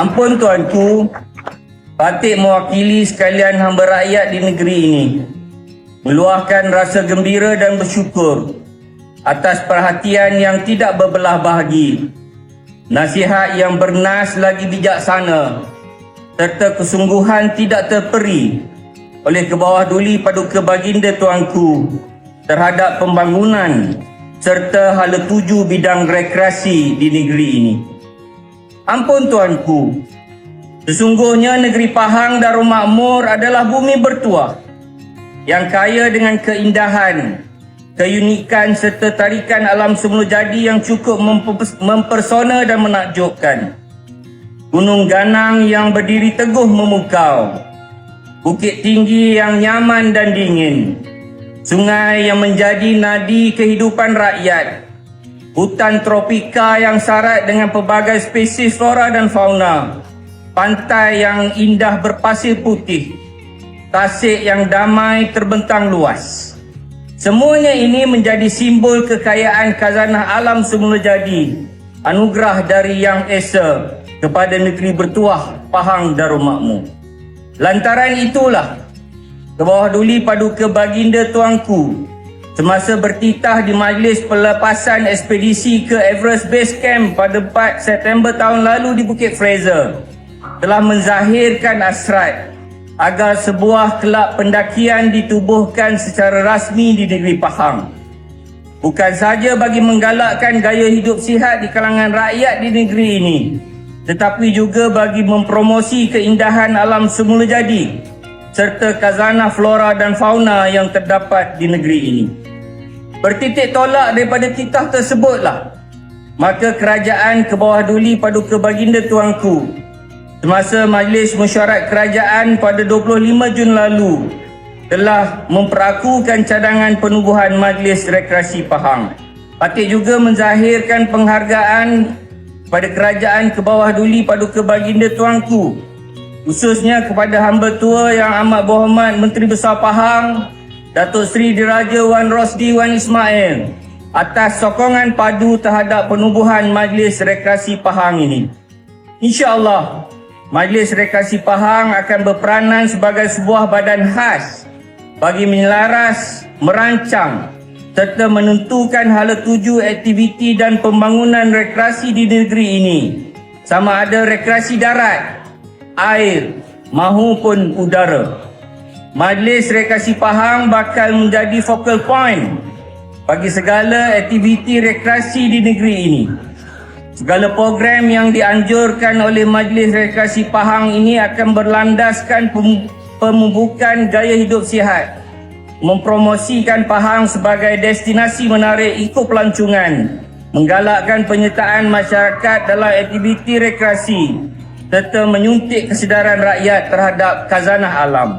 Ampun tuanku, Patik mewakili sekalian hamba rakyat di negeri ini meluahkan rasa gembira dan bersyukur atas perhatian yang tidak berbelah bahagi, nasihat yang bernas lagi bijaksana serta kesungguhan tidak terperi oleh ke bawah duli paduka baginda tuanku terhadap pembangunan serta hala tuju bidang rekreasi di negeri ini. Ampun tuanku, sesungguhnya negeri Pahang Darul Makmur adalah bumi bertuah yang kaya dengan keindahan, keunikan serta tarikan alam semula jadi yang cukup memper- mempersona dan menakjubkan. Gunung ganang yang berdiri teguh memukau, bukit tinggi yang nyaman dan dingin, sungai yang menjadi nadi kehidupan rakyat, hutan tropika yang syarat dengan pelbagai spesies flora dan fauna, pantai yang indah berpasir putih, tasik yang damai terbentang luas. Semuanya ini menjadi simbol kekayaan khazanah alam semula jadi, anugerah dari Yang Esa kepada negeri bertuah Pahang Darul Makmur. Lantaran itulah, ke bawah duli paduka baginda tuanku, semasa bertitah di majlis pelepasan ekspedisi ke Everest Base Camp pada 4 September tahun lalu di Bukit Fraser, telah menzahirkan asrat agar sebuah kelab pendakian ditubuhkan secara rasmi di negeri Pahang. Bukan saja bagi menggalakkan gaya hidup sihat di kalangan rakyat di negeri ini, tetapi juga bagi mempromosi keindahan alam semula jadi serta khazanah flora dan fauna yang terdapat di negeri ini. Bertitik tolak daripada titah tersebutlah, maka kerajaan ke bawah duli paduka baginda tuanku semasa majlis mesyuarat kerajaan pada 25 Jun lalu telah memperakukan cadangan penubuhan Majlis Rekreasi Pahang. Patut juga menzahirkan penghargaan pada kerajaan ke bawah duli paduka baginda tuanku khususnya kepada hamba tua yang amat berhormat Menteri Besar Pahang Datuk Seri Diraja Wan Rosdi Wan Ismail atas sokongan padu terhadap penubuhan Majlis Rekreasi Pahang ini. InsyaAllah, Majlis Rekreasi Pahang akan berperanan sebagai sebuah badan khas bagi menyelaras, merancang serta menentukan hala tuju aktiviti dan pembangunan rekreasi di negeri ini sama ada rekreasi darat, air mahupun udara. Majlis Rekreasi Pahang bakal menjadi focal point bagi segala aktiviti rekreasi di negeri ini. Segala program yang dianjurkan oleh Majlis Rekreasi Pahang ini akan berlandaskan pem- pemumpukan gaya hidup sihat, mempromosikan Pahang sebagai destinasi menarik ikut pelancongan, menggalakkan penyertaan masyarakat dalam aktiviti rekreasi serta menyuntik kesedaran rakyat terhadap khazanah alam.